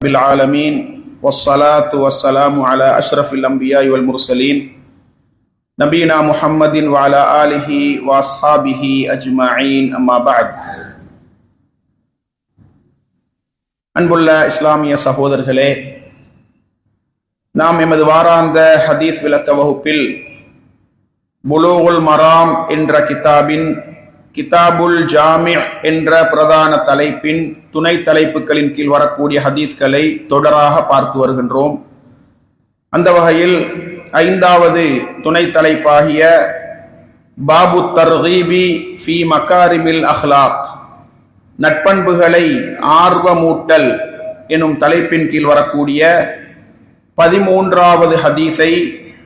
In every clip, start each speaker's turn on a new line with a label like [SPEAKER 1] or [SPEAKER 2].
[SPEAKER 1] بالعالمين والصلاة والسلام على أشرف الأنبياء والمرسلين نبينا محمد وعلى آله وأصحابه أجمعين أما بعد அன்புள்ள இஸ்லாமிய சகோதரர்களே நாம் எமது வாராந்த ஹதீஸ் விளக்க வகுப்பில் புலூகுல் மராம் என்ற கிதாபின் கிதாபுல் ஜாமி என்ற பிரதான தலைப்பின் துணை தலைப்புகளின் கீழ் வரக்கூடிய ஹதீஸ்களை தொடராக பார்த்து வருகின்றோம். அந்த வகையில் ஐந்தாவது துணை தலைப்பாகிய பாபு தர்ஹீபி ஃபி மக்காரிமில் அஹ்லாக். நட்பண்புகளை ஆர்வமூட்டல் எனும் தலைப்பின் கீழ் வரக்கூடிய பதிமூன்றாவது ஹதீஸை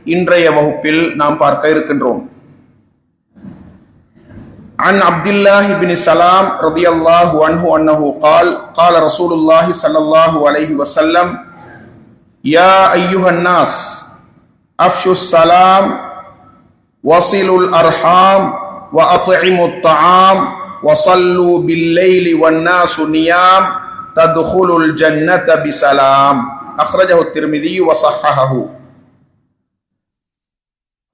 [SPEAKER 1] இன்றைய வகுப்பில் நாம் பார்க்க இருக்கின்றோம். عن عبد الله بن سلام رضي الله عنه أنه قال قال رسول الله صلى الله عليه وسلم يا أيها الناس أفشوا السلام وصلوا الأرحام وأطعموا الطعام وصلوا بالليل والناس نيام تدخلوا الجنة بسلام. أخرجه الترمذي وصححه.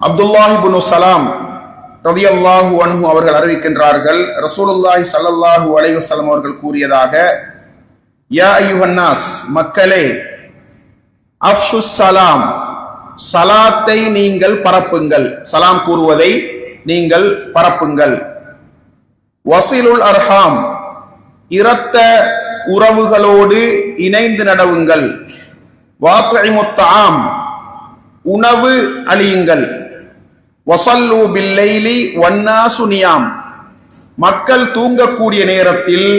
[SPEAKER 1] عبد الله بن سلام ரதியல்லாஹு அன்ஹு அவர்கள் அறிவிக்கின்றார்கள். ரசூலுல்லாஹி சல்லல்லாஹு அலைஹி அவர்கள் கூறியதாக யா ஐயுஹன்னாஸ் மக்களே அஃஷு சலாம் சலாத்தை நீங்கள் பரப்புங்கள். சலாம் கூறுவதை நீங்கள் பரப்புங்கள். வசீலுல் அர்ஹாம் இரத்த உறவுகளோடு இணைந்து நடவுங்கள். வாத்திமுத்தாம் உணவு அழியுங்கள். வசல்லு பில்லைலி வன்னா சுனியாம் மக்கள் தூங்கக்கூடிய நேரத்தில்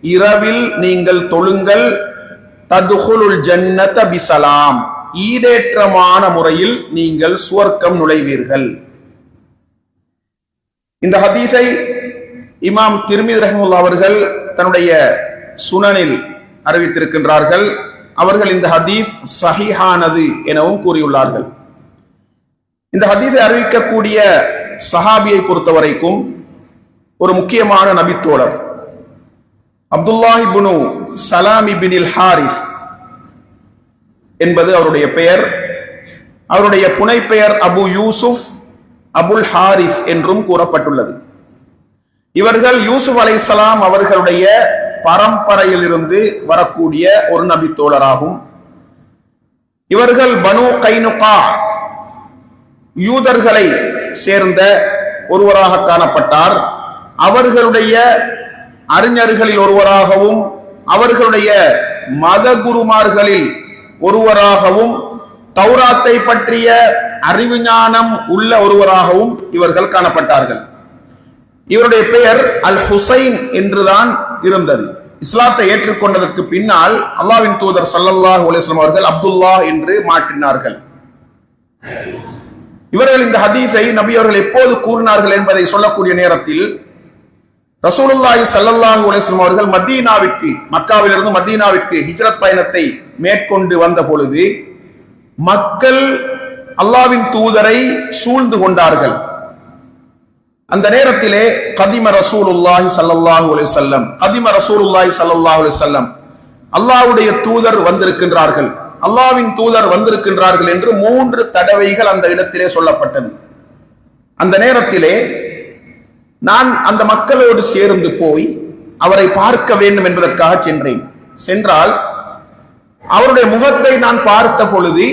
[SPEAKER 1] இரவில் நீங்கள் தொழுங்கள். ததுகுலுல் ஜன்னத பிசலாம். ஈடேற்றமான முறையில் நீங்கள் சுவர்க்கம் நுழைவீர்கள். இந்த ஹதீஸை இமாம் திருமித் ரஹமுல்லா அவர்கள் தன்னுடைய சுனனில் அறிவித்திருக்கின்றார்கள். அவர்கள் இந்த ஹதீஸ் சஹிஹானது எனவும் கூறியுள்ளார்கள். இந்த ஹதீஸை அறிவிக்கக்கூடிய சஹாபியை பொறுத்தவரைக்கும் ஒரு முக்கியமான நபித்தோழர். அப்துல்லாஹி புனு சலாமி பினில் ஹாரிஸ் என்பது அவருடைய பெயர். அவருடைய புனைப்பெயர் அபு யூசுப் அபுல் ஹாரிஸ் என்றும் கூறப்பட்டுள்ளது. இவர்கள் யூசுப் அலைசலாம் அவர்களுடைய பரம்பரையிலிருந்து வரக்கூடிய ஒரு நபித்தோழராகும். இவர்கள் பனு கைனுகா யூதர்களை சேர்ந்த ஒருவராக காணப்பட்டார். அவர்களுடைய அறிஞர்களில் ஒருவராகவும் அவர்களுடைய மத குருமார்களில் ஒருவராகவும் தௌராத்தை பற்றிய அறிவு ஞானம் உள்ள ஒருவராகவும் இவர்கள் காணப்பட்டார்கள். இவருடைய பெயர் அல் ஹுசைன் என்றுதான் இருந்தது. இஸ்லாத்தை ஏற்றுக்கொண்டதற்கு பின்னால் அல்லாவின் தூதர் சல்லல்லாஹ் அலிஸ்லாம் அவர்கள் அப்துல்லா என்று மாற்றினார்கள். இவர்கள் இந்த ஹதீஸை நபி அவர்கள் எப்போது கூறினார்கள் என்பதை சொல்லக்கூடிய நேரத்தில் ரசூலுல்லாஹி சல்லல்லாஹு அலிஸ்லாம் அவர்கள் மதீனாவிற்கு மக்காவிலிருந்து மதீனாவிற்கு ஹிஜ்ரத் பயணத்தை மேற்கொண்டு வந்த பொழுது மக்கள் அல்லாவின் தூதரை சூழ்ந்து கொண்டார்கள். அந்த நேரத்திலே கதிம ரசூலுல்லாஹி சல்லல்லாஹு அலி செல்லம் கதிம ரசூலுல்லாஹி சல்லல்லாஹு அலி வஸல்லம் அல்லாஹ்வுடைய தூதர் வந்திருக்கின்றார்கள். அல்லாவின் தூதர் வந்திருக்கின்றார்கள் என்று மூன்று தடவைகள் அந்த இடத்திலே சொல்லப்பட்டது. அந்த நேரத்திலே நான் அந்த மக்களோடு சேர்ந்து போய் அவரை பார்க்க வேண்டும் என்பதற்காக சென்றேன். சென்றால் அவருடைய முகத்தை நான் பார்த்த பொழுது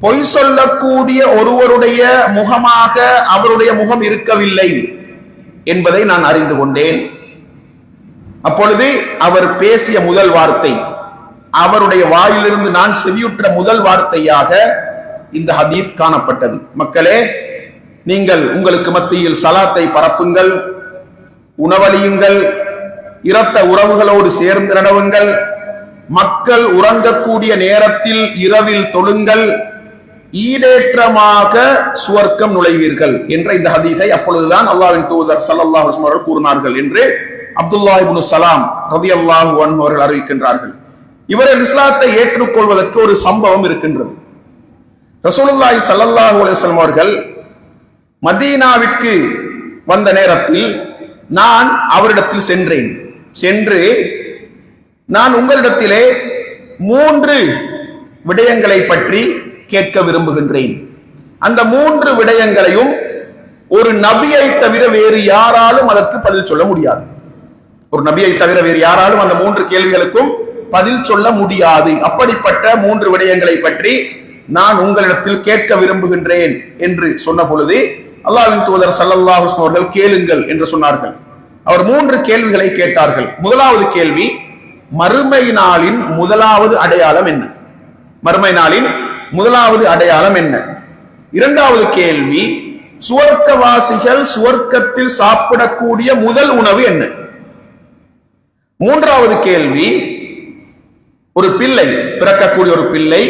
[SPEAKER 1] பொய் சொல்லக்கூடிய ஒருவருடைய முகமாக அவருடைய முகம் இருக்கவில்லை என்பதை நான் அறிந்து கொண்டேன். அப்பொழுது அவர் பேசிய முதல் வார்த்தை அவருடைய வாயிலிருந்து நான் செவியுற்ற முதல் வார்த்தையாக இந்த ஹதீஸ் காணப்பட்டது. மக்களே நீங்கள் உங்களுக்கு மத்தியில் சலாத்தை பரப்புங்கள் உணவளியுங்கள் இரத்த உறவுகளோடு சேர்ந்து நடவுங்கள் மக்கள் உறங்கக்கூடிய நேரத்தில் இரவில் தொழுங்கள் ஈடேற்றமாக சுவர்க்கம் நுழைவீர்கள் என்ற இந்த ஹதீஸை அப்பொழுதுதான் அல்லாவின் தூதர் சல்லாஹ் அவர்கள் கூறினார்கள் என்று அப்துல்லா சலாம் ரதி அல்லாஹு அவர்கள் அறிவிக்கின்றார்கள். இவர்கள் இஸ்லாத்தை ஏற்றுக்கொள்வதற்கு ஒரு சம்பவம் இருக்கின்றது. ரசூலுல்லாய் சல்லல்லாஹு அலைஹி அவர்கள் மதீனாவிற்கு வந்த நேரத்தில் நான் அவரிடத்தில் சென்றேன். சென்று நான் உங்களிடத்திலே மூன்று விடயங்களை பற்றி கேட்க விரும்புகின்றேன். அந்த மூன்று விடயங்களையும் ஒரு நபியை தவிர வேறு யாராலும் அதற்கு பதில் சொல்ல முடியாது. ஒரு நபியை தவிர வேறு யாராலும் அந்த மூன்று கேள்விகளுக்கும் பதில் சொல்ல முடியாது. அப்படிப்பட்ட மூன்று விடயங்களை பற்றி நான் உங்களிடத்தில் கேட்க விரும்புகின்றேன் என்று சொன்ன பொழுது அல்லாஹ்வின் தூதர் சல்லல்லா அவர்கள் கேளுங்கள் என்று சொன்னார்கள். அவர் மூன்று கேள்விகளை கேட்டார்கள். முதலாவது கேள்வி மறுமை நாளின் முதலாவது அடையாளம் என்ன? மறுமை நாளின் முதலாவது அடையாளம் என்ன? இரண்டாவது கேள்வி சுவர்க்கவாசிகள் சுவர்க்கத்தில் சாப்பிடக்கூடிய முதல் உணவு என்ன? மூன்றாவது கேள்வி ஒரு பிள்ளை பிறக்கக்கூடிய ஒரு பிள்ளை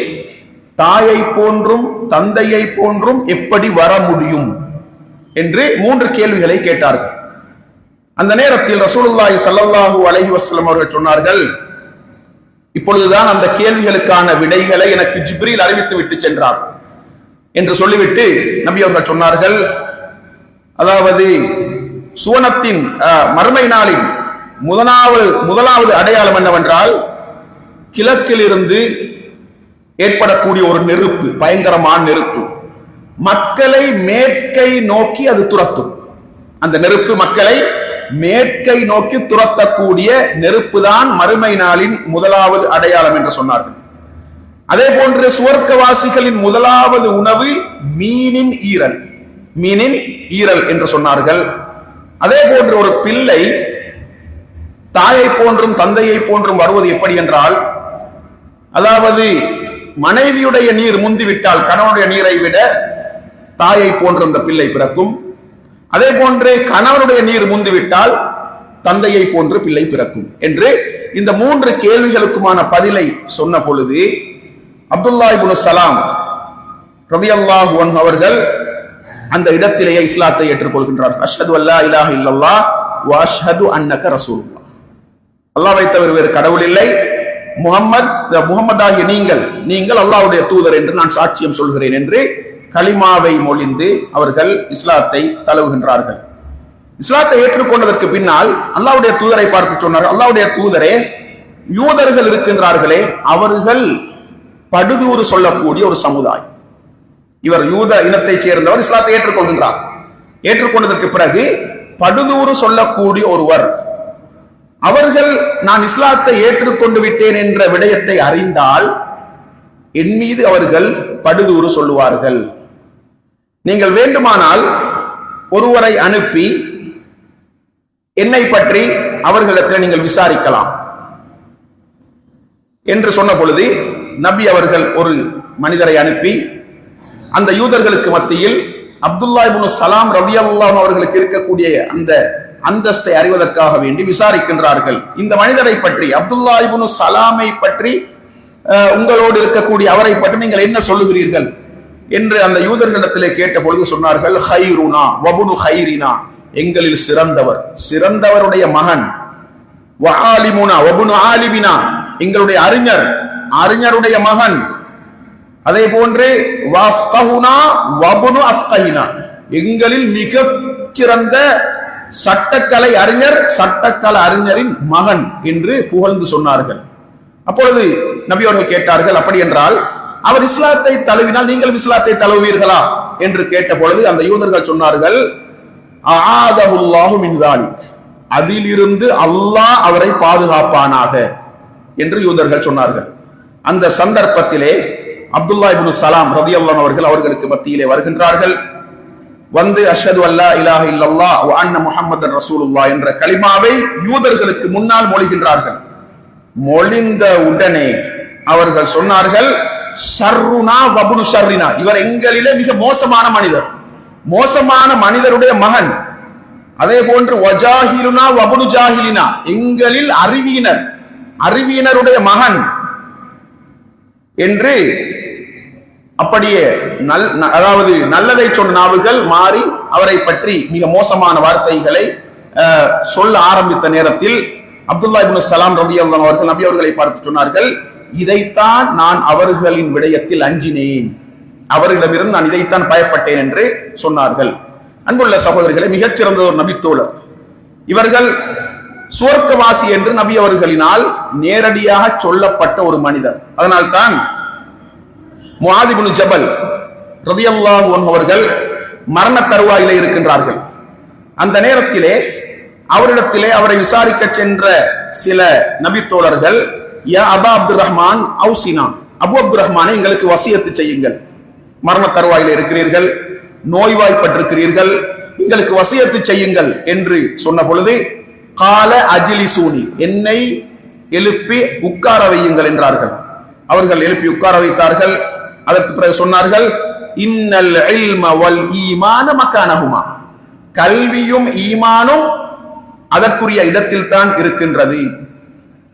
[SPEAKER 1] தாயை போன்றும் தந்தையை போன்றும் எப்படி வர முடியும்? என்று மூன்று கேள்விகளை கேட்டார்கள். அந்த நேரத்தில் ரசூலுல்லாய் சல்லல்லாஹூ அலஹி வஸல்லம் அவர்கள் சொன்னார்கள் இப்பொழுதுதான் அந்த கேள்விகளுக்கான விடைகளை எனக்கு ஜிப்ரில் அறிவித்து விட்டு சென்றார். என்று சொல்லிவிட்டு நபி அவர்கள் சொன்னார்கள் அதாவது சுவனத்தின் மறுமை நாளின் முதலாவது முதலாவது அடையாளம் என்னவென்றால் கிழக்கிலிருந்து ஏற்படக்கூடிய ஒரு நெருப்பு பயங்கரமான நெருப்பு. மக்களை மேற்கை நோக்கி அது துரத்தும். அந்த நெருப்பு மக்களை மேற்கை நோக்கி துரத்தக்கூடிய நெருப்பு தான் மறுமை நாளின் முதலாவது அடையாளம் என்று சொன்னார்கள். அதே போன்று சுவர்க்கவாசிகளின் முதலாவது உணவு மீனின் ஈரல் மீனின் ஈரல் என்று சொன்னார்கள். அதே போன்று ஒரு பிள்ளை தாயை போன்றும் தந்தையை போன்றும் வருவது எப்படி என்றால் அதாவது மனைவியுடைய நீர் முந்திவிட்டால் கணவனுடைய நீரை விட தாயை போன்ற அந்த பிள்ளை பிறக்கும். அதே போன்று கணவனுடைய நீர் முந்திவிட்டால் தந்தையை போன்று பிள்ளை பிறக்கும் என்று இந்த மூன்று கேள்விகளுக்குமான பதிலை சொன்ன பொழுது அப்துல்லா இபுனு சலாம் ரலியல்லாஹு அன்ஹு அவர்கள் அந்த இடத்திலேயே இஸ்லாத்தை ஏற்றுக்கொள்கின்றார். அஷ்ஹது அல்லா இலாஹ இல்லல்லா வாஷ்ஹது அன்னக ரசூலுல்லாஹ். அல்லாஹ் தவிர வேறு கடவுள் இல்லை. முகம்மது முகமதாகிய நீங்கள் நீங்கள் அல்லாவுடைய தூதர் என்று நான் சாட்சியம் சொல்கிறேன் என்று கலிமாவை மொழிந்து அவர்கள் இஸ்லாத்தை தழுவுகின்றார்கள். இஸ்லாத்தை ஏற்றுக்கொண்டதற்கு பின்னால் அல்லாவுடைய தூதரை பார்த்து சொன்னார் அல்லாவுடைய தூதரே யூதர்கள் இருக்கின்றார்களே அவர்கள் படுதூறு சொல்லக்கூடிய ஒரு சமுதாயம். இவர் யூத இனத்தைச் சேர்ந்தவர் இஸ்லாத்தை ஏற்றுக்கொள்கின்றார். ஏற்றுக்கொண்டதற்கு பிறகு படுதூறு சொல்லக்கூடிய ஒருவர் அவர்கள் நான் இஸ்லாத்தை ஏற்றுக்கொண்டு விட்டேன் என்ற விடயத்தை அறிந்தால் என் மீது அவர்கள் படுதூறு சொல்லுவார்கள். நீங்கள் வேண்டுமானால் ஒருவரை அனுப்பி என்னை பற்றி அவர்களிடத்தில் நீங்கள் விசாரிக்கலாம். என்று சொன்ன பொழுது நபி அவர்கள் ஒரு மனிதரை அனுப்பி அந்த யூதர்களுக்கு மத்தியில் அப்துல்லா இப்னு சலாம் ரலியல்லாஹு அவர்களுக்கு இருக்கக்கூடிய அந்த அந்தஸ்தை அறிவதற்காக வேண்டி விசாரிக்கின்றார்கள். இந்த மனிதரை பற்றி அப்துல்லா இபுனு சலாமை பற்றி உங்களோடு இருக்கக்கூடிய அவரை பற்றி நீங்கள் என்ன சொல்லுகிறீர்கள்? என்று அந்த யூதர்களிடத்திலே கேட்ட பொழுது சொன்னார்கள் ஹைருனா வபுனு ஹைரினா. எங்களில் சிறந்தவர். சிறந்தவருடைய மகன். வஆலிமுனா வபுனு ஆலிமினா. எங்களுடைய அறிஞர். அறிஞருடைய மகன். அதே போன்று வபுனு அஃப்கஹினா. எங்களில் மிக சிறந்த சட்டக்கலை அறிஞர் சட்டக்கலை அறிஞரின் மகன் என்று புகழ்ந்து சொன்னார்கள். அப்பொழுது நபி அவர்கள் கேட்டார்கள் அப்படி என்றால் அவர் இஸ்லாத்தை தழுவினால் நீங்கள் இஸ்லாத்தை தழுவீர்களா என்று கேட்ட பொழுது அந்த யூதர்கள் சொன்னார்கள் ஆதஹுல்லாஹு அதிலிருந்து அல்லாஹ் அவரை பாதுகாப்பானாக என்று யூதர்கள் சொன்னார்கள். அந்த சந்தர்ப்பத்திலே அப்துல்லா இப்னு சலாம் ரதி அவர்கள் அவர்களுக்கு மத்தியிலே வருகின்றார்கள். வந்து அஷது அல்லா இலாஹ இல்லல்லா அண்ண முகமது ரசூலுல்லா என்ற கலிமாவை யூதர்களுக்கு முன்னால் மொழிகின்றார்கள். மொழிந்த உடனே அவர்கள் சொன்னார்கள் ஷர்ருனா வபுனு ஷர்ரினா. இவர் எங்களிலே மிக மோசமான மனிதர். மோசமான மனிதருடைய மகன். அதே போன்று வஜாஹிலுனா வபுனு ஜாஹிலினா. எங்களில் அறிவியினர். அறிவியினருடைய மகன். என்று அப்படியே நல் ந- அதாவது நல்லதை சொன்ன நாவுகள் மாறி அவரை பற்றி மிக மோசமான வார்த்தைகளை சொல்ல ஆரம்பித்த நேரத்தில் அப்துல்லா இபின் சலாம் ரலியல்லாஹு அவர்கள் நபி அவர்களை பார்த்து சொன்னார்கள் இதைத்தான் நான் அவர்களின் விடயத்தில் அஞ்சினேன். அவர்களிடமிருந்து நான் இதைத்தான் பயப்பட்டேன் என்று சொன்னார்கள். அன்புள்ள சகோதரர்களே மிகச்சிறந்த ஒரு நபித்தோழர். இவர்கள் சுவர்க்கவாசி என்று நபி அவர்களினால் நேரடியாக சொல்லப்பட்ட ஒரு மனிதர். அதனால்தான் முஆதிபுனு ஜபல் ரதியல்லாஹு அவர்கள் மரண தருவாயில இருக்கின்றார்கள். அந்த நேரத்திலே அவரிடத்திலே அவரை விசாரிக்க சென்ற சில நபி தோழர்கள் யா அபா அப்துல் ரஹ்மான் அவுசினா. அபு அப்துல் ரஹ்மானை எங்களுக்கு வசியத்து செய்யுங்கள். மரண தருவாயில இருக்கிறீர்கள் நோய்வாய்ப்பட்டிருக்கிறீர்கள் எங்களுக்கு வசியத்து செய்யுங்கள் என்று சொன்ன பொழுது கால அஜிலிசூனி. என்னை எழுப்பி உட்கார வையுங்கள் என்றார்கள். அவர்கள் எழுப்பி உட்கார வைத்தார்கள். அதற்கு பிறகு சொன்னார்கள் இன்னல் இல்ம வல் ஈமான மக்கானஹுமா. கல்வியும் ஈமானும் அதற்குரிய இடத்தில் தான் இருக்கின்றது.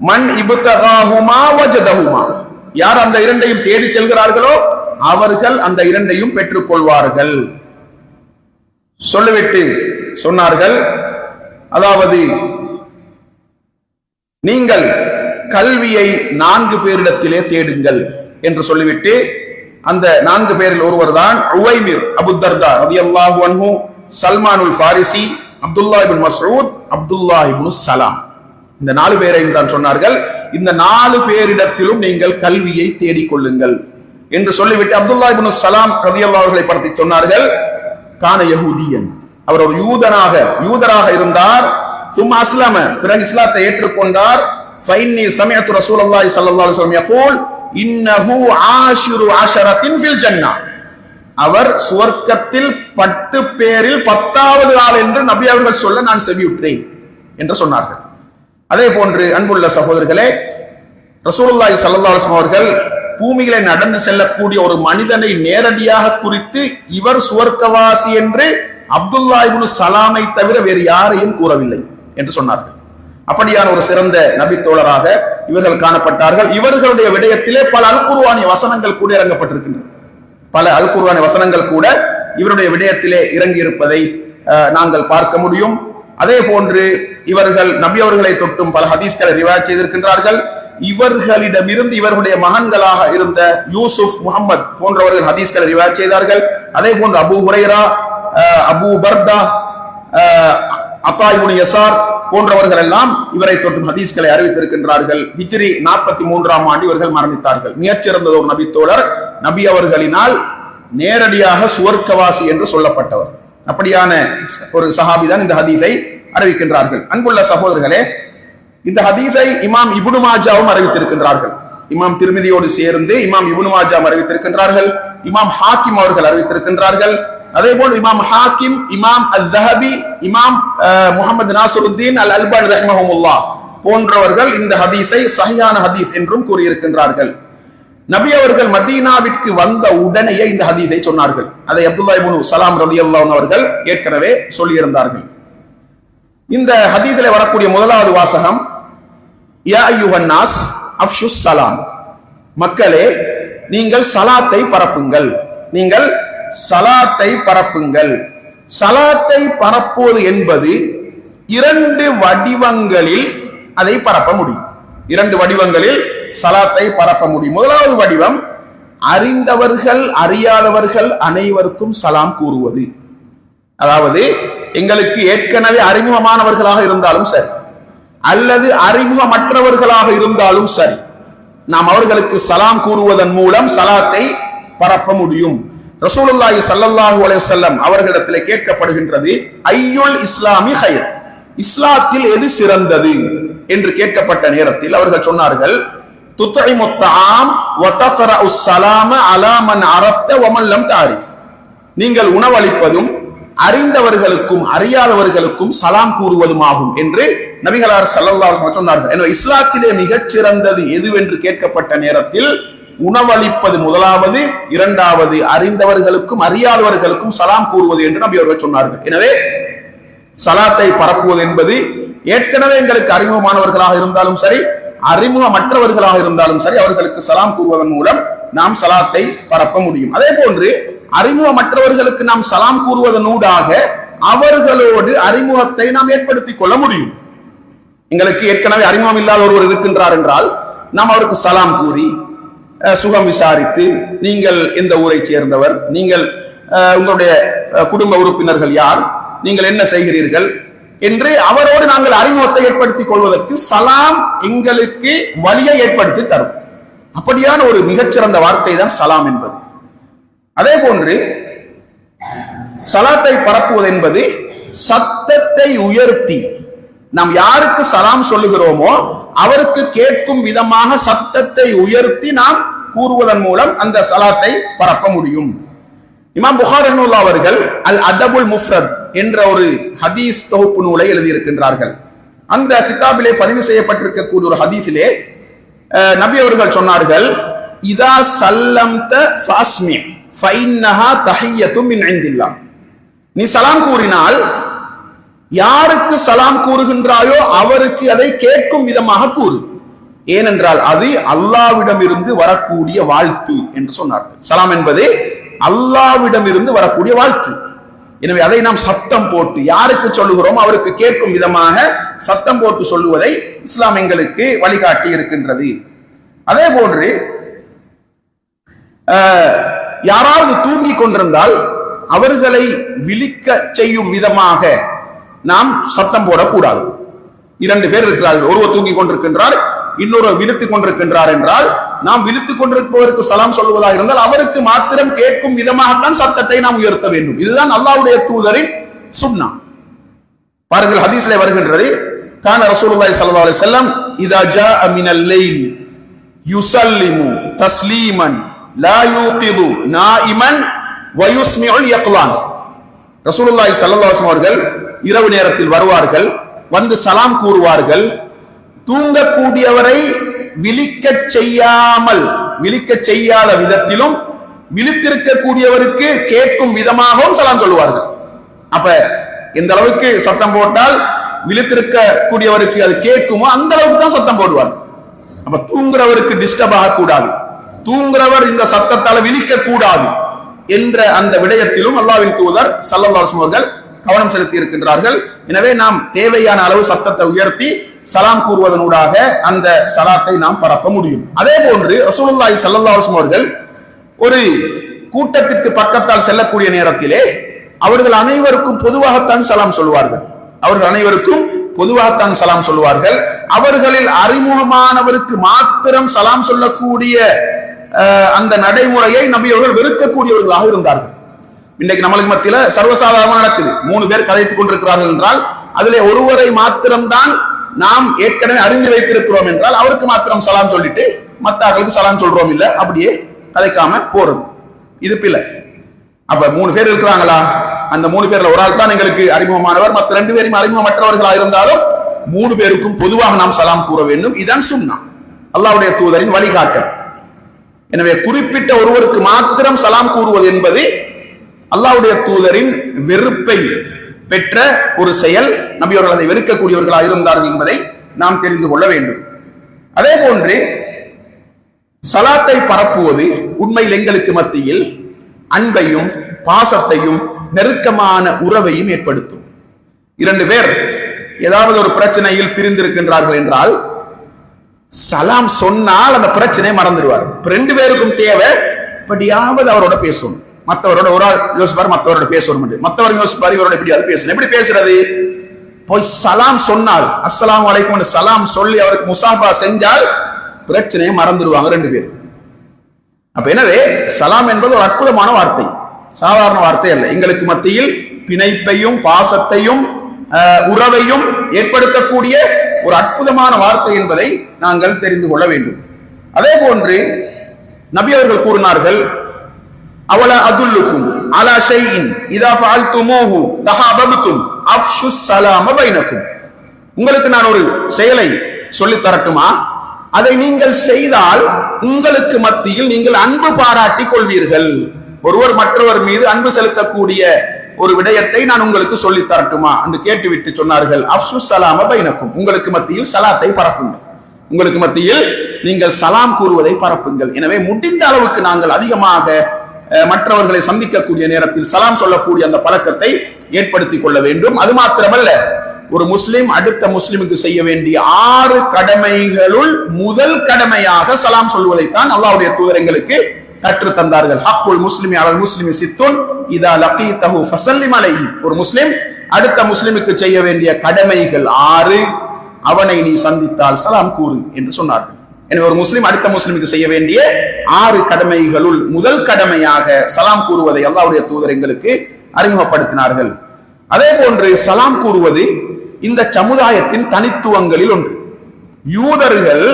[SPEAKER 1] மண் இபுத்தகாகுமா வஜதகுமா யார் அந்த இரண்டையும் தேடி செல்கிறார்களோ அவர்கள் அந்த இரண்டையும் பெற்றுக் கொள்வார்கள் சொல்லிவிட்டு சொன்னார்கள் அதாவது நீங்கள் கல்வியை நான்கு பேரிடத்திலே தேடுங்கள் என்று சொல்லிவிட்டு அந்த நான்கு பேரில் ஒருவர் தான் உவைமிர் அபுத்தர்தா ரதியல்லாஹு அன்ஹு Salman al Farisi Abdullah ibn Masud Abdullah ibn Salam. இந்த நாலு பேரையும் தான் சொன்னார்கள். இந்த நாலு பேரிடத்திலும் நீங்கள் கல்வியை தேடிக்கொள்ளுங்கள் என்று சொல்லிவிட்டு அப்துல்லா இபின் சலாம் ரதி அல்லாஹர்களை பற்றி சொன்னார்கள். கான யகுதியன் அவர் ஒரு யூதனாக யூதராக இருந்தார். சும்மா அஸ்லாம. பிறகு இஸ்லாத்தை ஏற்றுக்கொண்டார். ஃபைன்னி சமயத்து ரசூல் அல்லாஹி சல்லா அலுவலம் இன்னஹு ஆஷிரு ஆஷரத்தின் ஃபில் ஜன்னா. அவர் சுவர்க்கத்தில் பத்து பேரில் பத்தாவது ஆள் என்று நபி அவர்கள் சொல்ல நான் செவியுற்றேன் என்று சொன்னார்கள். அதே போன்று அன்புள்ள சகோதரர்களே ரசூலுல்லாய் சல்லாஸ்லாம் அவர்கள் பூமியிலே நடந்து செல்லக்கூடிய ஒரு மனிதனை நேரடியாக குறித்து இவர் சுவர்க்கவாசி என்று அப்துல்லா இப்னு சலாமை தவிர வேறு யாரையும் கூறவில்லை என்று சொன்னார்கள். அப்படியான ஒரு சிறந்த நபித்தோழராக இவர்கள் காணப்பட்டார்கள். இவர்களுடைய விடயத்திலே பல அல்குருவானிய வசனங்கள் கூட இறங்கப்பட்டிருக்கின்றன. பல அல்குருவானிய வசனங்கள் கூட இவருடைய விடயத்திலே இறங்கி இருப்பதை நாங்கள் பார்க்க முடியும். அதே போன்று இவர்கள் நபி அவர்களை தொட்டும் பல ஹதீஸ்களை ரிவாய் செய்திருக்கின்றார்கள். இவர்களிடமிருந்து இவர்களுடைய மகன்களாக இருந்த யூசுப் முகமது போன்றவர்கள் ஹதீஸ்களை ரிவாய் செய்தார்கள். அதே போன்று அபூ ஹுரைரா அபு அபூ பர்தா அப்பா இப்னு எஸ்ஆர் போன்றவர்கள் எல்லாம் இவரை தொட்டும் ஹதீஸ்களை அறிவித்திருக்கின்றார்கள். ஹிஜ்ரி நாற்பத்தி மூன்றாம் ஆண்டு இவர்கள் மரணித்தார்கள். மிகச்சிறந்தது ஒரு நபி தோழர் நபி அவர்களினால் நேரடியாக சுவர்க்கவாசி என்று சொல்லப்பட்டவர். அப்படியான ஒரு சஹாபி தான் இந்த ஹதீஸை அறிவிக்கின்றார்கள். அன்புள்ள சகோதரர்களே இந்த ஹதீஸை இமாம் இபுனு மாஜாவும் அறிவித்திருக்கின்றார்கள். இமாம் திருமதியோடு சேர்ந்து இமாம் இபுனு மாஜாவும் அறிவித்திருக்கின்றார்கள். இமாம் ஹாக்கிம் அவர்கள் அறிவித்திருக்கின்றார்கள். அதே போல் இமாம் ஹாக்கிம் இமாம் அல் தஹபி இமாம் அஹ், முகமது நாசருத்தீன் அல் அல்பான் ரஹ்மஹமுல்லா போன்றவர்கள் இந்த ஹதீஸை சஹியான ஹதீஸ் என்றும் கூறியிருக்கின்றார்கள். நபி அவர்கள் மதீனாவிற்கு வந்த உடனேயே இந்த ஹதீஸை சொன்னார்கள். அதை அப்துல்லா இப்னு சலாம் ரலியல்லாஹு அன்ஹு அவர்கள் ஏற்கனவே சொல்லியிருந்தார்கள். இந்த ஹதீஸில் வரக்கூடிய முதலாவது வாசகம் யா அய்யுஹன் நாஸ் அஃப்ஷுஸ் சலாம். மக்களே நீங்கள் சலாத்தை பரப்புங்கள். நீங்கள் சலாத்தை பரப்புங்கள். சலாத்தை பரப்புவது என்பது இரண்டு வடிவங்களில் அதை பரப்ப முடியும். இரண்டு வடிவங்களில் சலாத்தை பரப்ப முடியும். முதலாவது வடிவம் அறிந்தவர்கள் அறியாதவர்கள் அனைவருக்கும் சலாம் கூறுவது. அதாவது எங்களுக்கு ஏற்கனவே அறிமுகமானவர்களாக இருந்தாலும் சரி அல்லது அறிமுகமற்றவர்களாக இருந்தாலும் சரி நாம் அவர்களுக்கு சலாம் கூறுவதன் மூலம் சலாத்தை பரப்ப முடியும். ரசூலுல்லாஹி சல்லல்லாஹு அலைஹி வஸல்லம் அவர்களிடத்திலே கேட்கப்படுகின்றது ஐயுல் இஸ்லாமி ஹைர் இஸ்லாத்தில் எது சிறந்தது? என்று கேட்கப்பட்ட நேரத்தில் அவர்கள் சொன்னார்கள் துத்இமு த்ஆம் வ தக்ரஉ ஸலாம அலா மன் அரஃப்த வ மன் லம் தஅரிஃப் நீங்கள் உணவளிப்பதும் அறிந்தவர்களுக்கும் அறியாதவர்களுக்கும் சலாம் கூறுவதுமாகும் என்று நபிகளார் சல்லல்லாஹு சொன்னார்கள். எனவே இஸ்லாத்திலே மிகச் சிறந்தது எதுவென்று கேட்கப்பட்ட நேரத்தில் உணவளிப்பது முதலாவது இரண்டாவது அறிந்தவர்களுக்கும் அறியாதவர்களுக்கும் சலாம் கூறுவது என்று நம்பி அவர்கள் சொன்னார்கள். எனவே சலாத்தை பரப்புவது என்பது ஏற்கனவே எங்களுக்கு அறிமுகமானவர்களாக இருந்தாலும் சரி அறிமுகமற்றவர்களாக இருந்தாலும் சரி அவர்களுக்கு சலாம் கூறுவதன் மூலம் நாம் சலாத்தை பரப்ப முடியும். அதே போன்று அறிமுகமற்றவர்களுக்கு நாம் சலாம் கூறுவதனூடாக அவர்களோடு அறிமுகத்தை நாம் ஏற்படுத்திக் கொள்ள முடியும். எங்களுக்கு ஏற்கனவே அறிமுகம் இல்லாத ஒருவர் இருக்கின்றார் என்றால் நாம் அவருக்கு சலாம் கூறி சுகம் விசாரித்து நீங்கள் எந்த ஊரை சேர்ந்தவர்? நீங்கள் உங்களுடைய குடும்ப உறுப்பினர்கள் யார்? நீங்கள் என்ன செய்கிறீர்கள்? என்று அவரோடு நாங்கள் அறிமுகத்தை ஏற்படுத்திக் கொள்வதற்கு சலாம் எங்களுக்கு வழியை ஏற்படுத்தி தரும். அப்படியான ஒரு மிகச்சிறந்த வார்த்தை தான் சலாம் என்பது. அதே போன்று சலாத்தை பரப்புவது என்பது சத்தத்தை உயர்த்தி நாம் யாருக்கு சலாம் சொல்லுகிறோமோ அவருக்கு கேட்கும் விதமாக சத்தத்தை உயர்த்தி நாம் கூறுவதன் மூலம் அந்த சலாத்தை பரப்ப முடியும். இமாம் புகார் ரஹ்மத்துல்லாஹி அவர்கள் அல் அதபுல் முஃப்ரத் என்ற ஒரு ஹதீஸ் தொகுப்பு நூலை எழுதியிருக்கின்றார்கள். அந்த கிதாபிலே பதிவு செய்யப்பட்டிருக்கக்கூடிய ஒரு ஹதீஸிலே நபி அவர்கள் சொன்னார்கள் இதா சல்லம்த ஃபாஸ்மி ஃபைன்னஹா தஹிய்யத்தும் மின் நீ சலாம் கூறினால் யாருக்கு சலாம் கூறுகின்றாயோ அவருக்கு அதை கேட்கும் விதமாக கூறு. ஏனென்றால் அது அல்லாவிடமிருந்து வரக்கூடிய வாழ்த்து என்று சொன்னார்கள். சலாம் என்பது அல்லாவிடமிருந்து வரக்கூடிய வாழ்த்து. எனவே அதை நாம் சத்தம் போட்டு யாருக்கு சொல்லுகிறோம் அவருக்கு கேட்கும் விதமாக சத்தம் போட்டு சொல்லுவதை இஸ்லாம் எங்களுக்கு வழிகாட்டி இருக்கின்றது. அதே போன்று யாராவது தூங்கிக் கொண்டிருந்தால் அவர்களை விழிக்க செய்யும் விதமாக நாம் சத்தம் போடக்கூடாது. இரண்டு பேர் இருக்கிறார்கள். ஒருவர் தூங்கிக் கொண்டிருக்கின்றார் இன்னொரு விழுத்துக் கொண்டிருக்கின்றார் என்றால் நாம் விழுத்துக் கொண்டிருப்பவருக்கு சலாம் சொல்வதாக இருந்தால் அவருக்கு மாத்திரம் கேட்கும் விதமாகத்தான் சத்தத்தை நாம் உயர்த்த வேண்டும். இதுதான் அல்லாவுடைய தூதரின் சுன்னா. பாருங்கள் ஹதீஸ்ல வருகின்றது. கான ரசூலுல்லாஹி ஸல்லல்லாஹு அலைஹி வஸல்லம் இதா ஜாஅ மினல் லைல் யுசல்லிமு தஸ்லீமன் லா யூகிது நாயிமன் வயுஸ்மிஉல் யக்லான். ரசூலுல்லாய் சல்லாசம் அவர்கள் இரவு நேரத்தில் வருவார்கள் வந்து சலாம் கூறுவார்கள். தூங்கக்கூடியவரை விழிக்கச் செய்யாமல் விழிக்கச் செய்யாத விதத்திலும் விழித்திருக்கக்கூடியவருக்கு கேட்கும் விதமாகவும் சலாம் சொல்லுவார்கள். அப்ப எந்த அளவுக்கு சத்தம் போட்டால் விழித்திருக்க கூடியவருக்கு அது கேட்குமோ அந்த அளவுக்கு தான் சத்தம் போடுவார் அப்ப தூங்குறவருக்கு டிஸ்டர்ப் ஆகக்கூடாது. தூங்குறவர் இந்த சத்தத்தால விழிக்க கூடாது என்ற அந்த விடயத்திலும் அல்லாவின் தூதர் சல்லல்லாஹு அவர்கள் கவனம் செலுத்தி இருக்கின்றார்கள். எனவே நாம் தேவையான அளவு சத்தத்தை உயர்த்தி சலாம் கூறுவதனூடாக அந்த சலாத்தை நாம் பரப்ப முடியும். அதே போன்று ரசூலுல்லாய் ஸல்லல்லாஹு அவர்கள் ஒரு கூட்டத்திற்கு பக்கத்தால் செல்லக்கூடிய நேரத்திலே அவர்கள் அனைவருக்கும் பொதுவாகத்தான் சலாம் சொல்லுவார்கள். அவர்கள் அனைவருக்கும் பொதுவாகத்தான் சலாம் சொல்லுவார்கள். அவர்களில் அறிமுகமானவருக்கு மாத்திரம் சலாம் சொல்லக்கூடிய அந்த நடைமுறையை நம்பியவர்கள் வெறுக்கக்கூடியவர்களாக இருந்தார்கள். இன்றைக்கு நம்மளுக்கு மத்தியில சர்வசாதாரணமாக நடக்குது மூணு பேர் கதைத்துக் கொண்டிருக்கிறார்கள் என்றால் அதிலே ஒருவரை மாத்திரம்தான் நாம் ஏற்கனவே அறிந்து வைத்திருக்கிறோம் என்றால் அவருக்கு மாத்திரம் சலாம் சொல்லிட்டு மத்த ஆட்களுக்கு சலாம் சொல்றோம் இல்ல அப்படியே கதைக்காம போறது. இது பிள்ளை அப்ப மூணு பேர் இருக்கிறாங்களா? அந்த மூணு பேர்ல ஒரு ஆள் தான் எங்களுக்கு அறிமுகமானவர் மற்ற ரெண்டு பேரும் அறிமுகமற்றவர்களாக இருந்தாலும் மூணு பேருக்கும் பொதுவாக நாம் சலாம் கூற வேண்டும். இதான் சுன்னா அல்லாவுடைய தூதரின் வழிகாட்டல். எனவே குறிப்பிட்ட ஒருவருக்கு மாத்திரம் சலாம் கூறுவது என்பது அல்லாவுடைய தூதரின் வெறுப்பை பெற்ற ஒரு செயல். நபியவர்கள் அதை வெறுக்கக்கூடியவர்களாக இருந்தார்கள் என்பதை நாம் தெரிந்து கொள்ள வேண்டும். அதே போன்று சலாத்தை பரப்புவது உண்மையில் எங்களுக்கு மத்தியில் அன்பையும் பாசத்தையும் நெருக்கமான உறவையும் ஏற்படுத்தும். இரண்டு பேர் ஏதாவது ஒரு பிரச்சனையில் பிரிந்திருக்கின்றார்கள் என்றால் சலாம் சொன்னால் அந்த பிரச்சனையை மறந்துடுவார். ரெண்டு பேருக்கும் தேவை இப்படியாவது அவரோட பேசணும். மற்றவரோட ஒரு ஆள் யோசிப்பார் மற்றவரோட பேசணும் மத்தவர் யோசிப்பார் இவரோட எப்படியாவது பேசணும். எப்படி பேசுறது? போய் சலாம் சொன்னால் அஸ்லாம் வலைக்கும் சலாம் சொல்லி அவருக்கு முசாஃபா செஞ்சால் பிரச்சனையை மறந்துடுவாங்க ரெண்டு பேர் அப்ப எனவே சலாம் என்பது ஒரு அற்புதமான வார்த்தை. சாதாரண வார்த்தை அல்ல. எங்களுக்கு மத்தியில் பிணைப்பையும் பாசத்தையும் உறவையும் ஏற்படுத்தக்கூடிய ஒரு அற்புதமான வார்த்தை என்பதை நாங்கள் தெரிந்து கொள்ள வேண்டும். அதே போன்று நபி அவர்கள் கூறினார்கள் அவல அதுல்லுக்கும் அலா ஷைஇன் இதா ஃபஅல்துமூஹு தஹாபபதும் அஃஷு ஸலாம பைனக்கும். உங்களுக்கு நான் ஒரு செயலை சொல்லி தரட்டுமா? அதை நீங்கள் செய்தால் உங்களுக்கு மத்தியில் நீங்கள் அன்பு பாராட்டி கொள்வீர்கள். ஒருவர் மற்றவர் மீது அன்பு செலுத்தக்கூடிய ஒரு விடயத்தை நான் உங்களுக்கு சொல்லித் தரட்டுமா? என்று கேட்டுவிட்டு சொன்னார்கள். அஃஷு சலாம பைனக்கும். உங்களுக்கு மத்தியில் சலாத்தை பரப்புங்கள். உங்களுக்கு மத்தியில் நீங்கள் சலாம் கூறுவதை பரப்புங்கள். எனவே முடிந்த அளவுக்கு நாங்கள் அதிகமாக மற்றவர்களை சந்திக்கக்கூடிய நேரத்தில் சலாம் சொல்லக்கூடிய அந்த பழக்கத்தை ஏற்படுத்திக் கொள்ள வேண்டும். அது மாத்திரமல்ல ஒரு முஸ்லிம் அடுத்த முஸ்லிமுக்கு செய்ய வேண்டிய ஆறு கடமைகளுள் முதல் கடமையாக சலாம் சொல்வதைத்தான் அல்லாவுடைய தூதரங்களுக்கு எங்களுக்கு கற்றுத் தந்தார்கள் ஹக்குல் முஸ்லிமி அலல் முஸ்லிமி சித்துன் இதா லகீதஹு ஃபசல்லிம் அலைஹி. ஒரு முஸ்லிம் அடுத்த முஸ்லிமுக்கு செய்ய வேண்டிய கடமைகள் ஆறு. அவனை நீ சந்தித்தால் சலாம் கூறு என்று சொன்னார்கள். எனவே ஒரு முஸ்லிம் அடுத்த முஸ்லிமுக்கு செய்ய வேண்டிய ஆறு கடமைகளுள் முதல் கடமையாக சலாம் கூறுவதை அல்லாவுடைய தூதர் எங்களுக்கு அறிமுகப்படுத்தினார்கள். அதே போன்று சலாம் கூறுவது இந்த சமுதாயத்தின் தனித்துவங்களில் ஒன்று. யூதர்கள்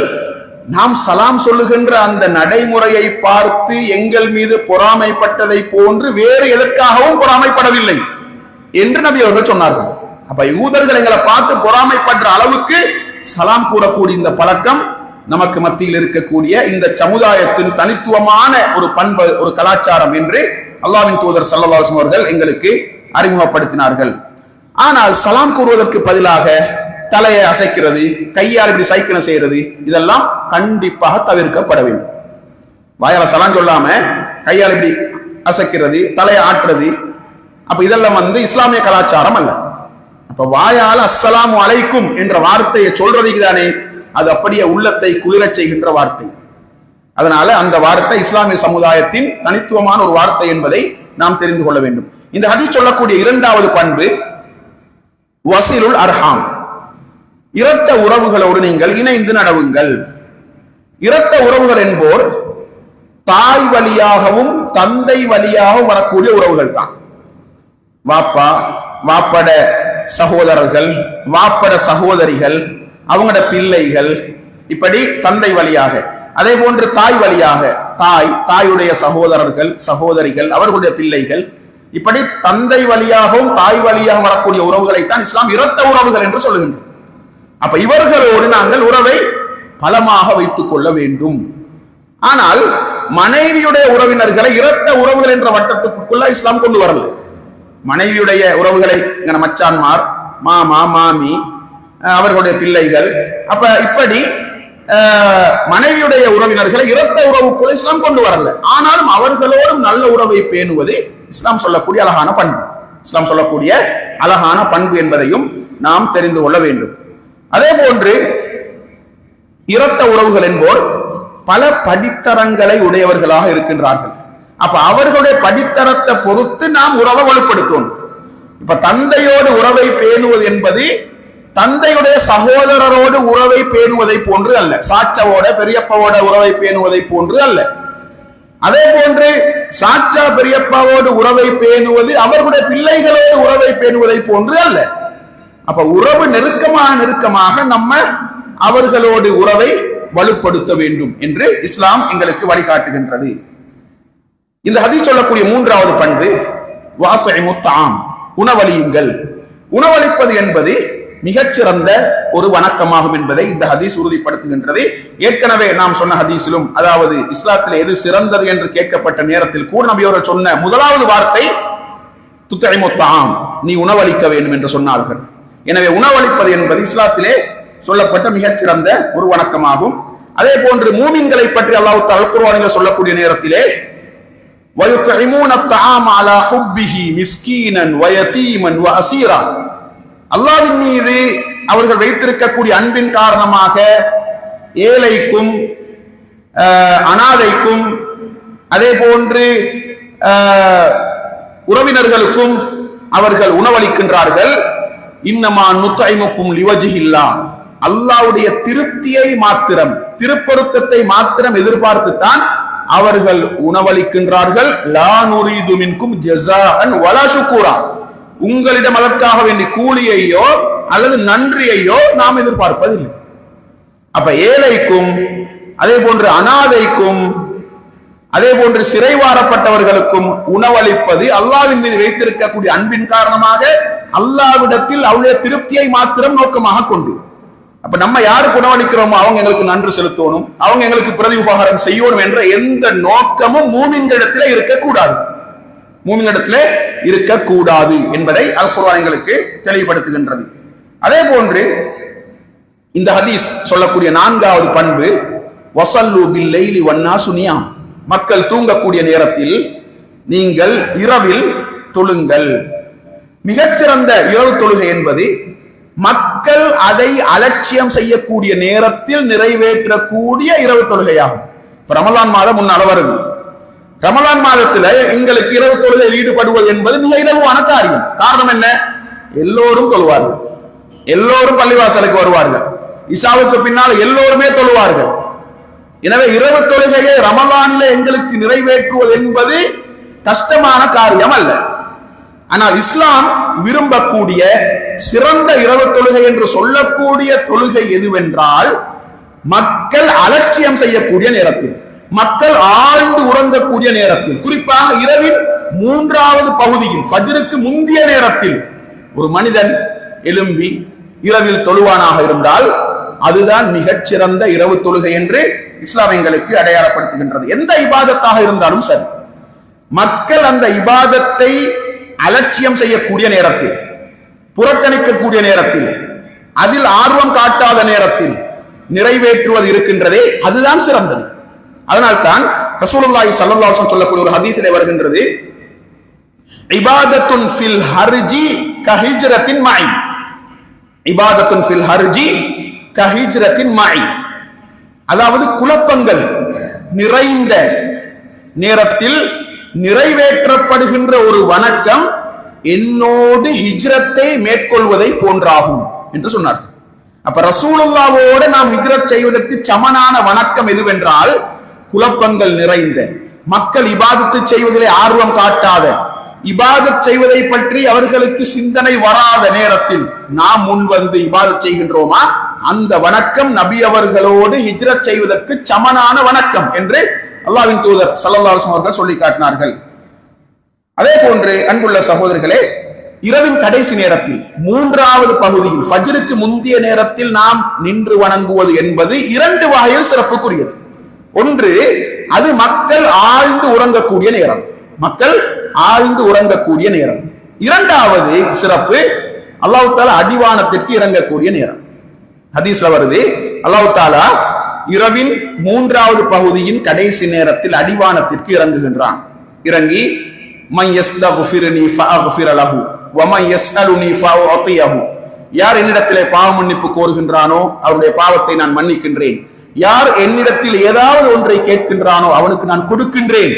[SPEAKER 1] நாம் சலாம் சொல்லுகின்ற அந்த நடைமுறையை பார்த்து எங்கள் மீது பொறாமைப்பட்டதை போன்று வேறு எதற்காகவும் பொறாமைப்படவில்லை என்று நபி அவர்கள் சொன்னார்கள். அப்ப யூதர்கள் எங்களை பார்த்து பொறாமைப்படுற அளவுக்கு சலாம் கூறக்கூடிய இந்த பழக்கம் நமக்கு மத்தியில் இருக்கக்கூடிய இந்த சமுதாயத்தின் தனித்துவமான ஒரு பண்பு ஒரு கலாச்சாரம் என்று அல்லாவின் தூதர் சல்லல்லாஹு அவர்கள் எங்களுக்கு அறிமுகப்படுத்தினார்கள். ஆனால் சலாம் கூறுவதற்கு பதிலாக தலையை அசைக்கிறது கையால் இப்படி சைக்கிளை செய்யறது இதெல்லாம் கண்டிப்பாக தவிர்க்கப்பட வேண்டும். வாயால சலாம் சொல்லாம கையால் இப்படி அசைக்கிறது தலையை ஆட்டுறது அப்ப இதெல்லாம் வந்து இஸ்லாமிய கலாச்சாரம் அல்ல. அப்ப வாயால் அஸ்ஸலாமு அலைக்கும் என்ற வார்த்தையை சொல்றதுக்கு தானே அது அப்படியே உள்ளத்தை குளிரச் செய்கின்ற வார்த்தை. அதனால அந்த வார்த்தை இஸ்லாமிய சமுதாயத்தின் தனித்துவமான ஒரு வார்த்தை என்பதை நாம் தெரிந்து கொள்ள வேண்டும். இந்த ஹதீஸ் சொல்லக்கூடிய இரண்டாவது பண்பு வசீலுல் அர்ஹாம். இரத்த உறவுகளோடு நீங்கள் இணைந்து நடவுங்கள். இரத்த உறவுகள் என்போர் தாய் வழியாகவும் தந்தை வழியாகவும் வரக்கூடிய உறவுகள் தான். வாப்பா வாப்பட சகோதரர்கள் வாப்பட சகோதரிகள் அவங்களோட பிள்ளைகள் இப்படி தந்தை வழியாக. அதே போன்று தாய் வழியாக தாய் தாயுடைய சகோதரர்கள் சகோதரிகள் அவர்களுடைய பிள்ளைகள் இப்படி தந்தை வழியாகவும் தாய் வழியாக வரக்கூடிய உறவுகளைத்தான் இஸ்லாம் இரத்த உறவுகள் என்று சொல்லுகின்றது. அப்ப இவர்களோடு நாங்கள் உறவை பலமாக வைத்துக் கொள்ள வேண்டும். ஆனால் மனைவியுடைய உறவினர்களை இரத்த உறவுகள் என்ற வட்டத்துக்குள்ள இஸ்லாம் கொண்டு வரல. மனைவியுடைய உறவுகளை இங்க மச்சான்மார் மாமா மாமி அவர்களுடைய பிள்ளைகள் அப்ப இப்படி மனைவியுடைய உறவினர்களை இரத்த உறவுக்குள்ள இஸ்லாம் கொண்டு வரல. ஆனாலும் அவர்களோடும் நல்ல உறவை பேணுவது இஸ்லாம் சொல்லக்கூடிய அழகான பண்பு. இஸ்லாம் சொல்லக்கூடிய அழகான பண்பு என்பதையும் நாம் தெரிந்து கொள்ள வேண்டும். அதே போன்று இரத்த உறவுகள் என்போர் பல படித்தரங்களை உடையவர்களாக இருக்கின்றார்கள். அப்ப அவர்களுடைய படித்தரத்தை பொறுத்து நாம் உறவை வலுப்படுத்தும் இப்ப தந்தையோடு உறவை பேணுவது என்பது தந்தையுடைய சகோதரரோடு உறவை பேணுவதை போன்று அல்ல. சாச்சாவோட பெரியப்பாவோட உறவை பேணுவதை போன்று அல்ல. அதே போன்று சாச்சா பெரியப்பாவோடு உறவை பேணுவது அவர்களுடைய பிள்ளைகளோடு உறவை பேணுவதை போன்று அல்ல. அப்ப உறவு நெருக்கமாக நெருக்கமாக நம்ம அவர்களோடு உறவை வலுப்படுத்த வேண்டும் என்று இஸ்லாம் எங்களுக்கு வழிகாட்டுகின்றது. இந்த ஹதீஸ் சொல்லக்கூடிய மூன்றாவது பண்பு வாத்தை முத்தாம் உணவளியுங்கள். உணவளிப்பது என்பது மிகச்சிறந்த ஒரு வணக்கமாகும் என்பதை இந்த ஹதீஸ் உறுதிப்படுத்துகின்றது. ஏற்கனவே நாம் சொன்ன ஹதீஸிலும் அதாவது இஸ்லாத்தில் எது சிறந்தது என்று கேட்கப்பட்ட நேரத்தில் கூட நபியோர் சொன்ன முதலாவது வார்த்தை துத்தழிமுத்தாம் நீ உணவளிக்க வேண்டும் என்று சொன்னார்கள். எனவே உணவளிப்பது என்பது இஸ்லாத்திலே சொல்லப்பட்ட மிகச்சிறந்த ஒரு வணக்கமாகும். அதே போன்று மூமின்களை பற்றி அல்லாஹ் தலக்குருவானில் சொல்லக்கூடிய நேரத்திலே அல்லாவின் மீது அவர்கள் வைத்திருக்கக்கூடிய அன்பின் காரணமாக ஏழைக்கும் அனாதைக்கும் அதே போன்று உறவினர்களுக்கும் அவர்கள் உணவளிக்கின்றார்கள். இன்னமா நுத்தைமுக்கும் லிவஜிஹில்லா. அல்லாவுடைய திருப்தியை மாத்திரம் திருப்பொருத்தத்தை மாத்திரம் எதிர்பார்த்துத்தான் அவர்கள் உணவளிக்கின்றார்கள். லா நுரீது மின்கும் ஜஸாஅன் வலா ஷுக்கூரா உங்களிடம் அதற்காக வேண்டிய கூலியையோ அல்லது நன்றியையோ நாம் எதிர்பார்ப்பதில்லை. அப்ப ஏழைக்கும் அதே போன்று அனாதைக்கும் அதே போன்று சிறைவாரப்பட்டவர்களுக்கும் உணவளிப்பது அல்லாவின் மீது வைத்திருக்கக்கூடிய அன்பின் காரணமாக அல்லாவிடத்தில் அவருடைய திருப்தியை மாத்திரம் நோக்கமாக கொண்டு. அப்ப நம்ம யாரு குணவளிக்கிறோமோ அவங்க எங்களுக்கு நன்றி செலுத்தணும் அவங்க எங்களுக்கு பிரதி உபகாரம் செய்யணும் என்ற எந்த நோக்கமும் மூமின்களிடத்திலே இருக்கக்கூடாது. மூமினிடத்திலே இருக்கக்கூடாது என்பதை அல் எங்களுக்கு தெளிவுபடுத்துகின்றது. அதே போன்று இந்த ஹதீஸ் சொல்லக்கூடிய நான்காவது பண்பு வசல்லு பில்லைலி லைலி சுனியாம் மக்கள் தூங்கக்கூடிய நேரத்தில் நீங்கள் இரவில் தொழுங்கள். மிகச்சிறந்த இரவு தொழுகை என்பது மக்கள் அதை அலட்சியம் செய்யக்கூடிய நேரத்தில் நிறைவேற்றக்கூடிய இரவு தொழுகையாகும். ரமலான் மாதம் முன்னால வருது ரமலான் மாதத்துல எங்களுக்கு இரவு தொழுகையில் ஈடுபடுவது என்பது மிக இலகுவான காரியம். காரணம் என்ன? எல்லோரும் தொழுவார்கள். எல்லோரும் பள்ளிவாசலுக்கு வருவார்கள். இசாவுக்கு பின்னால் எல்லோருமே தொழுவார்கள். எனவே இரவு தொழுகையை ரமலான்ல எங்களுக்கு நிறைவேற்றுவது என்பது கஷ்டமான காரியம் அல்ல. ஆனால் இஸ்லாம் விரும்பக்கூடிய சிறந்த இரவு தொழுகை என்று சொல்லக்கூடிய தொழுகை எதுவென்றால் மக்கள் அலட்சியம் செய்யக்கூடிய நேரத்தில் மக்கள் ஆழ்ந்து உறங்கக்கூடிய நேரத்தில் குறிப்பாக இரவின் மூன்றாவது பகுதியில் ஃபஜ்ருக்கு முந்திய நேரத்தில் ஒரு மனிதன் எழும்பி இரவில் தொழுவானாக இருந்தால் அதுதான் மிகச்சிறந்த இரவு தொழுகை என்று இஸ்லாம் எங்களுக்கு அடையாளப்படுத்துகின்றது. எந்த இபாதத்தாக இருந்தாலும் சரி மக்கள் அந்த இபாதத்தை அலட்சியம் செய்யக்கூடிய நேரத்தில் புறக்கணிக்கக்கூடிய நேரத்தில் அதில் ஆர்வம் காட்டாத நேரத்தில் நிறைவேற்றுவது இருக்கின்றதே அதுதான் சிறந்தது. அதனால்தான் ரசூலுல்லாஹி ஸல்லல்லாஹு அலைஹி சொல்லக்கூடிய ஒரு ஹதீஸிலே வருகின்றது இபாதத்துன் ஃபில் ஹர்ஜி கஹிஜ்ரத்தின் மாய் இபாதத்துன் ஃபில் ஹர்ஜி கஹிஜ்ரத்தின் மாய் அதாவது குழப்பங்கள் நிறைந்த நேரத்தில் நிறைவேற்றப்படுகின்ற ஒரு வணக்கம் என்னோடு ஹிஜ்ரத்தை மேற்கொள்வதை போன்றாகும் என்று சொன்னார் அப்ப ரசூலுல்லாவோடு நாம் ஹிஜ்ரத் செய்வதற்கு சமனான வணக்கம் எதுவென்றால் குழப்பங்கள் நிறைந்த மக்கள் இபாதத்து செய்வதிலே ஆர்வம் காட்டாத இபாதத் செய்வதை பற்றி அவர்களுக்கு சிந்தனை வராத நேரத்தில் நாம் முன் வந்து இபாதத் செய்கின்றோமா? அந்த வணக்கம் நபி அவர்களோடு ஹிஜ்ரத் செய்வதற்கு சமனான வணக்கம் என்று அல்லாவின் தூதர் சல்லல்லாஹு அவர்கள் சொல்லி காட்டினார்கள். அதே போன்று அன்புள்ள சகோதரர்களே இரவின் கடைசி நேரத்தில் மூன்றாவது பகுதியில் ஃபஜ்ருக்கு முந்திய நேரத்தில் நாம் நின்று வணங்குவது என்பது இரண்டு வகையில் சிறப்புக்குரியது. ஒன்று அது மக்கள் ஆழ்ந்து உறங்கக்கூடிய நேரம். மக்கள் ஆழ்ந்து உறங்கக்கூடிய நேரம். இரண்டாவது சிறப்பு அல்லாஹு தாலா அடிவானத்திற்கு இறங்கக்கூடிய நேரம். ஹதீஸ்ல வருது அல்லாஹு தாலா இரவின் மூன்றாவது பகுதியின் கடைசி நேரத்தில் அடிவானத்திற்கு இறங்குகின்றான். இறங்கி மை யார் என்னிடத்திலே பாவ மன்னிப்பு கோருகின்றானோ அவருடைய பாவத்தை நான் மன்னிக்கின்றேன். யார் என்னிடத்தில் ஏதாவது ஒன்றை கேட்கின்றானோ அவனுக்கு நான் கொடுக்கின்றேன்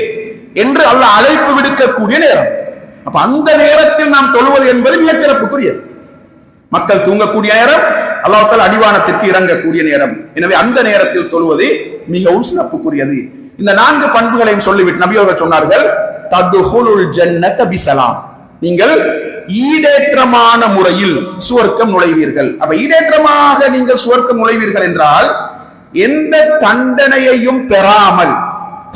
[SPEAKER 1] என்று அல்ல அழைப்பு விடுக்கக்கூடிய நேரம். அப்ப அந்த நேரத்தில் நாம் தொழுவது என்பது மிகச்சிறப்புக்குரியது மக்கள் தூங்கக்கூடிய நேரம் அல்லாஹால அடிவானத்திற்கு இறங்கக்கூடிய நேரம். எனவே அந்த நேரத்தில் தொழுவது மிகவும் சிறப்புக்குரியது இந்த நான்கு பண்புகளையும் சொல்லிவிட்டு நபி அவர்கள் சொன்னார்கள் ததுஹுலுல் ஜன்னத பிசலாம். நீங்கள் ஈடேற்றமான முறையில் சுவர்க்கம் நுழைவீர்கள். அப்ப ஈடேற்றமாக நீங்கள் சுவர்க்கம் நுழைவீர்கள் என்றால் எந்த தண்டனையையும் பெறாமல்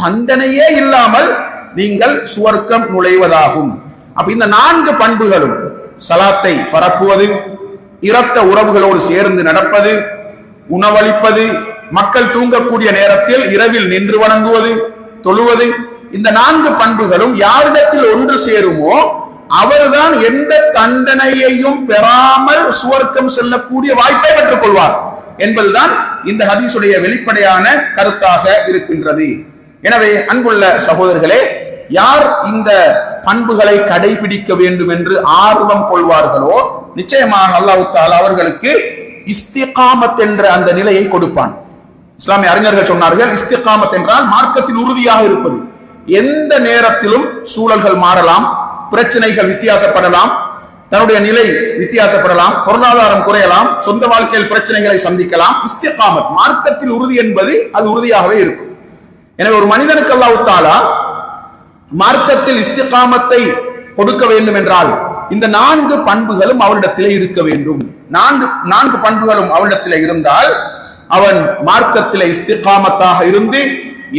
[SPEAKER 1] தண்டனையே இல்லாமல் நீங்கள் சுவர்க்கம் நுழைவதாகும். அப்ப இந்த நான்கு பண்புகளும் சலாத்தை பரப்புவது இரத்த உறவுகளோடு சேர்ந்து நடப்பது உணவளிப்பது மக்கள் தூங்கக்கூடிய நேரத்தில் இரவில் நின்று வணங்குவது தொழுவது இந்த நான்கு பண்புகளும் யாரிடத்தில் ஒன்று சேருமோ அவர்தான் எந்த தண்டனையையும் பெறாமல் சுவர்க்கம் செல்லக்கூடிய வாய்ப்பை பெற்றுக் கொள்வார் என்பதுதான் இந்த ஹதீசுடைய வெளிப்படையான கருத்தாக இருக்கின்றது. எனவே அன்புள்ள சகோதரர்களே யார் இந்த பண்புகளை கடைபிடிக்க வேண்டும் என்று ஆர்வம் கொள்வார்களோ நிச்சயமாக அல்லாஹு அவர்களுக்கு இஸ்திகாமத் என்ற அந்த நிலையை கொடுப்பான். இஸ்லாமிய அறிஞர்கள் சொன்னார்கள் இஸ்திகாமத் என்றால் மார்க்கத்தில் உறுதியாக இருப்பது. எந்த நேரத்திலும் சூழல்கள் மாறலாம் பிரச்சனைகள் வித்தியாசப்படலாம் தன்னுடைய நிலை வித்தியாசப்படலாம் பொருளாதாரம் குறையலாம் சொந்த வாழ்க்கையில் பிரச்சனைகளை சந்திக்கலாம். இஸ்திகாமத் மார்க்கத்தில் உறுதி என்பது அது உறுதியாகவே இருக்கும். எனவே ஒரு மனிதனுக்கு அல்லாவுத்தாலா மார்க்கத்தில் இஸ்திகாமத்தை கொடுக்க வேண்டும் என்றால் இந்த நான்கு பண்புகளும் அவரிடத்திலே இருக்க வேண்டும். நான்கு நான்கு பண்புகளும் அவரிடத்திலே இருந்தால் அவன் மார்க்கத்திலே இஸ்திகாமத்தாக இருந்து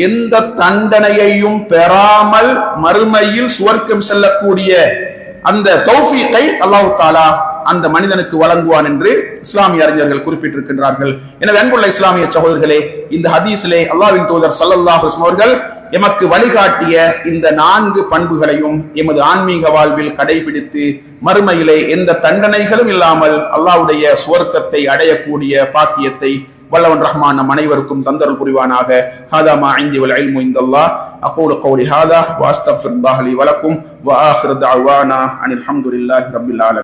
[SPEAKER 1] எந்த தண்டனையையும் பெறாமல் மறுமையில் சுவர்க்கம் செல்லக்கூடிய அந்த தௌஃபீத்தை அல்லாஹு தாலா அந்த மனிதனுக்கு வழங்குவான் என்று இஸ்லாமிய அறிஞர்கள் குறிப்பிட்டிருக்கின்றார்கள். எனவே அன்புள்ள இஸ்லாமிய சகோதரர்களே இந்த ஹதீஸிலே அல்லாவின் தூதர் சல்லல்லாஹ் அவர்கள் எமக்கு வழிகாட்டிய இந்த நான்கு பண்புகளையும் எமது ஆன்மீக வாழ்வில் கடைபிடித்து மறுமையிலே எந்த தண்டனைகளும் இல்லாமல் அல்லாவுடைய சுவர்க்கத்தை அடையக்கூடிய பாக்கியத்தை வல்லவன் ரஹ்மான் நம் அனைவருக்கும் தந்தருள் புரிவானாக. ஹாதா மா ஐந்தி வல் இல்மு இந்தல்லா அகூல் கௌலி ஹாதா. வாஸ்தஃபிர்தாஹ் லி வா வஆஹிர் தஅவானா. அனில் ஹம்துலில்லாஹி ரப்பில் ஆலமீன்.